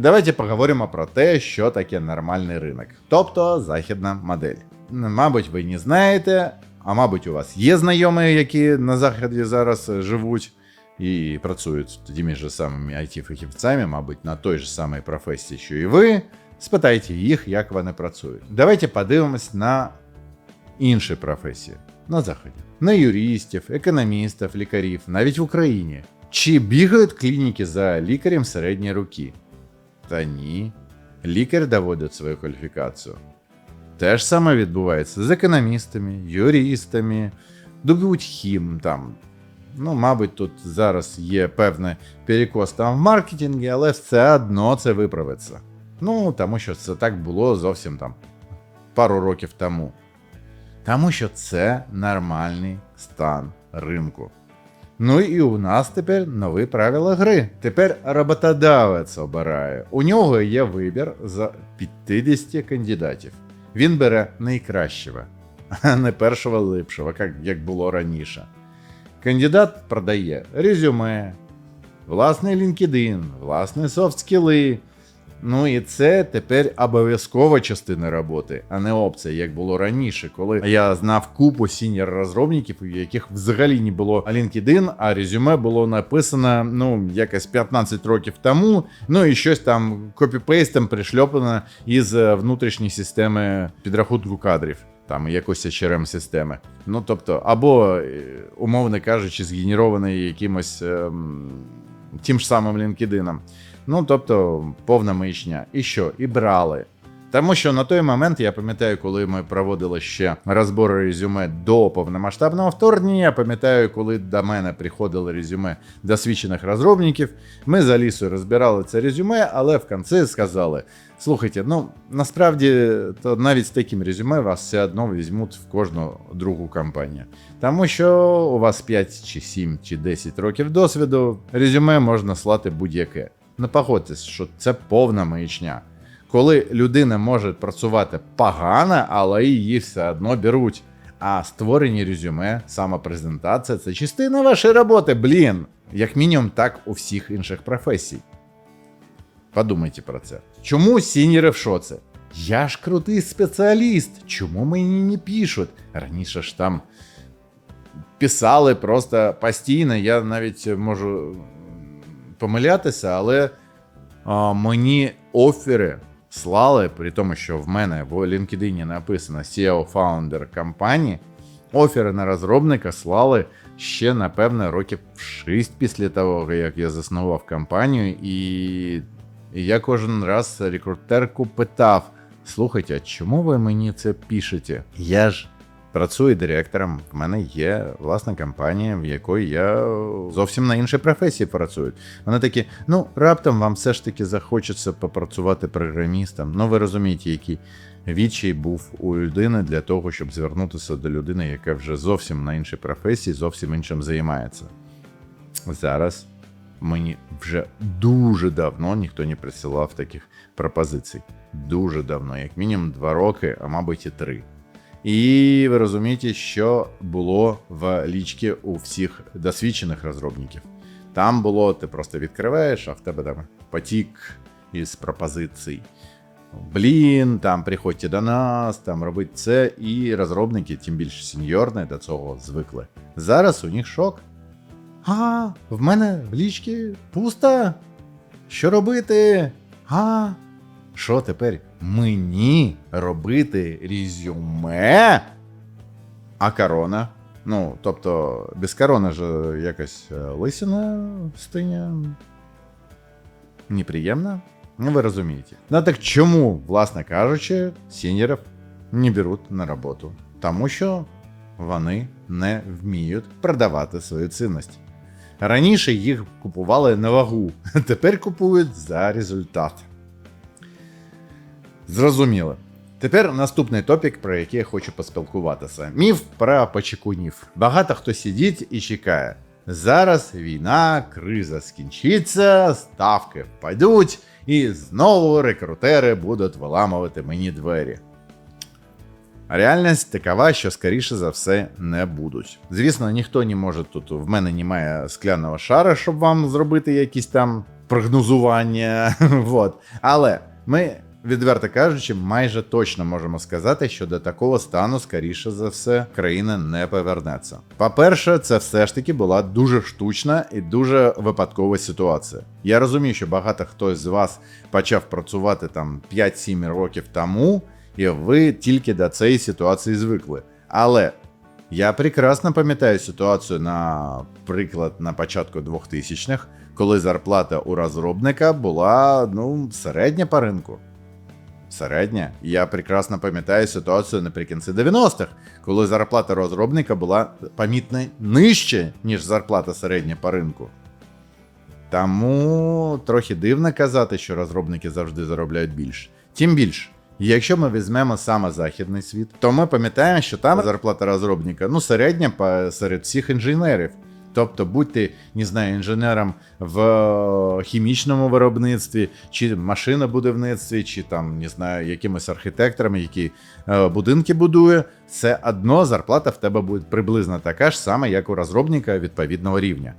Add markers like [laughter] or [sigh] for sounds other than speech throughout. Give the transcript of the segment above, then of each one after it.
Давайте поговоримо про те, що таке нормальний ринок, тобто західна модель. Мабуть, ви не знаєте, а мабуть, у вас є знайомі, які на заході зараз е, живуть і працюють тими ж самими IT-фахівцями, мабуть, на той ж самій професії, що і ви. Спитайте їх, як вони працюють. Давайте подивимось на інші професії на заході, на юристів, економістів, лікарів, навіть в Україні. Чи бігають клініки за лікарем середньої руки? Та ні. Лікар доводить свою кваліфікацію. Те ж саме відбувається з економістами, юристами, хім там. Ну, мабуть, тут зараз є певний перекос там в маркетингі, але все одно це виправиться. Ну, тому що це так було зовсім там пару років тому. Тому що це нормальний стан ринку. Ну і у нас тепер нові правила гри. Тепер роботодавець обирає. У нього є вибір за 50 кандидатів. Він бере найкращого, а не першого липшого, як, було раніше. Кандидат продає резюме, власний LinkedIn, власні софт-скіли. Ну і це тепер обов'язкова частина роботи, а не опція, як було раніше, коли я знав купу сіньор розробників, у яких взагалі не було LinkedIn, а резюме було написано ну якось 15 років тому. Ну і щось там копіпейстом пришльоплено із е, внутрішньої системи підрахунку кадрів. Там якоїсь crm системи. Ну тобто, або, е, умовно кажучи, згенерований якимось ем, тим ж самим LinkedIn. Ну, тобто, повна маячня. І що? І брали. Тому що на той момент я пам'ятаю, коли ми проводили ще розбори резюме до повномасштабного вторгнення. Я пам'ятаю, коли до мене приходили резюме досвідчених розробників. Ми з Алісою розбирали це резюме, але в кінці сказали: слухайте, ну насправді то навіть з таким резюме вас все одно візьмуть в кожну другу компанію. Тому що у вас 5 чи 7 чи 10 років досвіду, резюме можна слати будь-яке. Не погодьтесь, що це повна маячня. Коли людина може працювати погано, але її все одно беруть. А створені резюме, самопрезентація це частина вашої роботи, блін. Як мінімум, так у всіх інших професій. Подумайте про це. Чому сіньори в шоці? Я ж крутий спеціаліст. Чому мені не пишуть? Раніше ж там писали просто постійно. Я навіть можу помилятися, але а, мені офери слали, при тому, що в мене в LinkedIn написано SEO Founder компанії, офери на розробника слали ще, напевно, років 6 після того, як я заснував компанію, і я кожен раз рекрутерку питав: слухайте, а чому ви мені це пишете? Я ж працюю директором. В мене є власна компанія, в якої я зовсім на іншій професії працюю. Вони такі: ну раптом вам все ж таки захочеться попрацювати програмістом. Ну ви розумієте, який відчай був у людини для того, щоб звернутися до людини, яка вже зовсім на іншій професії, зовсім іншим займається. Зараз мені вже дуже давно ніхто не присилав таких пропозицій. Дуже давно, як мінімум два роки, а мабуть і три. І ви розумієте, що було в лічці у всіх досвідчених розробників. Там було, ти просто відкриваєш, а в тебе там потік із пропозицій. Блін, там приходьте до нас, там робить це, і розробники, тим більше сеньорні, до цього звикли. Зараз у них шок. А, в мене в лічці пусто. Що робити? А, що тепер? Мені робити резюме? А корона? Ну, тобто, без корони ж якась е, лисина стиня. Неприємна? Ну, ви розумієте. Ну так чому, власне кажучи, сіньорів не беруть на роботу? Тому що вони не вміють продавати свою цінність. Раніше їх купували на вагу, [laughs] тепер купують за результат. Зрозуміло. Тепер наступний топік, про який я хочу поспілкуватися. Міф про почекунів. Багато хто сидить і чекає. Зараз війна, криза скінчиться, ставки впадуть, і знову рекрутери будуть виламувати мені двері. Реальність такова, що скоріше за все не будуть. Звісно, ніхто не може тут. В мене немає скляного шара, щоб вам зробити якісь там прогнозування. [laughs] вот. Але ми, відверто кажучи, майже точно можемо сказати, що до такого стану, скоріше за все, країна не повернеться. По-перше, це все ж таки була дуже штучна і дуже випадкова ситуація. Я розумію, що багато хто з вас почав працювати там 5-7 років тому, і ви тільки до цієї ситуації звикли. Але я прекрасно пам'ятаю ситуацію, наприклад, на початку 2000-х, коли зарплата у розробника була ну, середня по ринку. Середня. Я прекрасно пам'ятаю ситуацію наприкінці 90-х, коли зарплата розробника була помітно нижче, ніж зарплата середня по ринку. Тому трохи дивно казати, що розробники завжди заробляють більше. Тим більше, якщо ми візьмемо саме західний світ, то ми пам'ятаємо, що там зарплата розробника ну, середня серед всіх інженерів. Тобто, бути, не знаю, інженером в е, хімічному виробництві, чи машинобудівництві, чи там, не знаю, якимось архітектором, які е, будинки будує, це одно зарплата в тебе буде приблизно така ж сама, як у розробника відповідного рівня.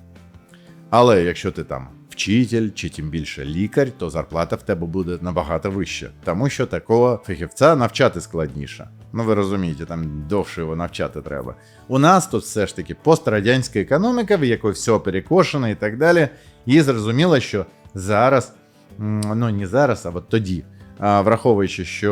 Але якщо ти там вчитель чи тим більше лікар, то зарплата в тебе буде набагато вища, тому що такого фахівця навчати складніше. Ну ви розумієте, там довше його навчати треба. У нас тут все ж таки пострадянська економіка, в якої все перекошено і так далі. І зрозуміло, що зараз, ну не зараз, а от тоді. Враховуючи, що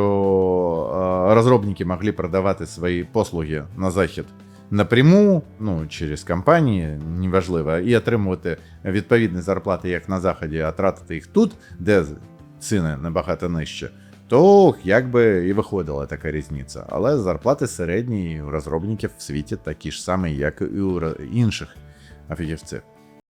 розробники могли продавати свої послуги на захід напряму, ну через компанії, неважливо, і отримувати відповідні зарплати як на заході, а тратити їх тут, де ціни набагато нижче, то якби і виходила така різниця. Але зарплати середні у розробників в світі такі ж самі, як і у інших фахівців.